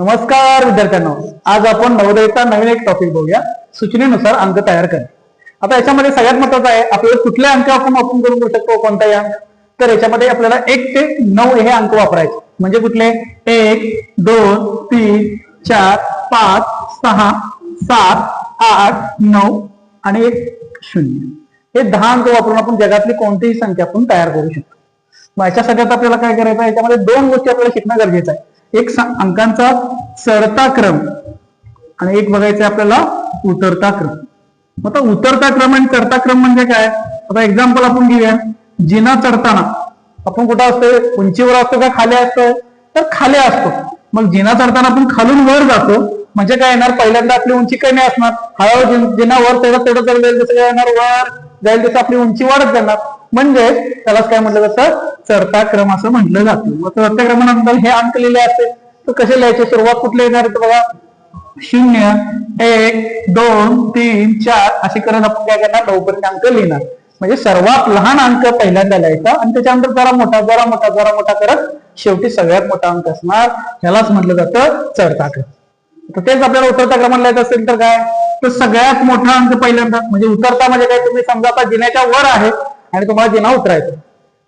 नमस्कार विद्यार्थ्यांनो. आज आपण नवोदयचा नवीन एक टॉपिक बघूया. सूचनेनुसार अंक तयार करणे. आता याच्यामध्ये सगळ्यात महत्वाचं आहे आपल्याला कुठल्या अंक आपण वापरून करून घेऊ शकतो कोणताही अंक? तर याच्यामध्ये आपल्याला एक ते नऊ हे अंक वापरायचे. म्हणजे कुठले? एक दोन तीन चार पाच सहा सात आठ नऊ आणि एक शून्य. हे दहा अंक वापरून आपण जगातली कोणतीही संख्या आपण तयार करू शकतो. मग याच्यासाठी आता आपल्याला काय करायचं आहे? याच्यामध्ये दोन गोष्टी आपल्याला शिकणं गरजेचं आहे. एक अंकांचा चढता क्रम. आणि एक बघायचं आपल्याला उतरता क्रम. मग आता उतरता क्रम आणि चढता क्रम म्हणजे काय? आता एक्झाम्पल आपण घेऊया. जिना चढताना. आपण कुठं असतोय? उंचीवर असतो का खाली असतो? तर खाली असतो. मग जिना चढताना आपण खालून वर जातो. म्हणजे काय येणार? पहिल्यांदा आपली उंची कमी असणार. हळूहळू जिना वर तेवढं तेवढं तेवढं जाईल तसं काय येणार? वर जाईल तसं आपली उंची वाढत जाणार. म्हणजे त्यालाच काय म्हटलं जातं? चढता क्रम असं म्हटलं जातं. मग चढत्या क्रमानंतर हे अंक लिहिले असते. तर कसे लिहायचे? सुरुवात कुठले येणार आहे बघा? शून्य एक दोन तीन चार असे करत आपण काय करणार? नऊ अंक लिहिणार. म्हणजे सर्वात लहान अंक पहिल्यांदा लिहायचा. आणि त्याच्यानंतर जरा मोठा जरा मोठा जरा मोठा करत शेवटी सगळ्यात मोठा अंक असणार. ह्यालाच म्हटलं जातं चढता क्रम तर तेच आपल्याला उतरता क्रमाने लिहायचं असेल तर काय? तर सगळ्यात मोठा अंक पहिल्यांदा. म्हणजे उतरता म्हणजे काय? तुम्ही समजा आता जिन्याच्या वर आहे आणि तुम्हाला जिना उतरायचं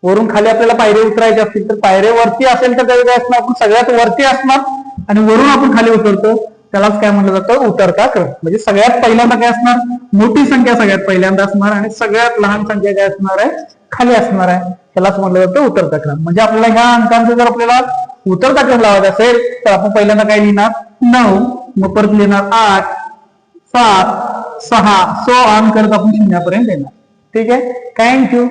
वरून खाली आपल्याला पायरे उतरायचे असतील तर पायरे वरती असेल तर त्याचं काय असणार आपण सगळ्यात वरती असणार आणि वरून आपण खाली उतरतो त्यालाच काय म्हटलं जातं? उतरता क्रम. म्हणजे सगळ्यात पहिल्यांदा काय असणार? मोठी संख्या सगळ्यात पहिल्यांदा असणार आणि सगळ्यात लहान संख्या काय असणार आहे? खाली असणार आहे. त्यालाच म्हटलं जातं उतरता क्रम. म्हणजे आपल्याला ह्या अंकांचा जर आपल्याला उतरता क्रम लावायचा असेल तर आपण पहिल्यांदा काय लिहिणार? नऊ. मग परत लिहिणार आठ सात सहा. सो ऑन करत आपण शून्यापर्यंत येणार ठीक आहे? थँक्यू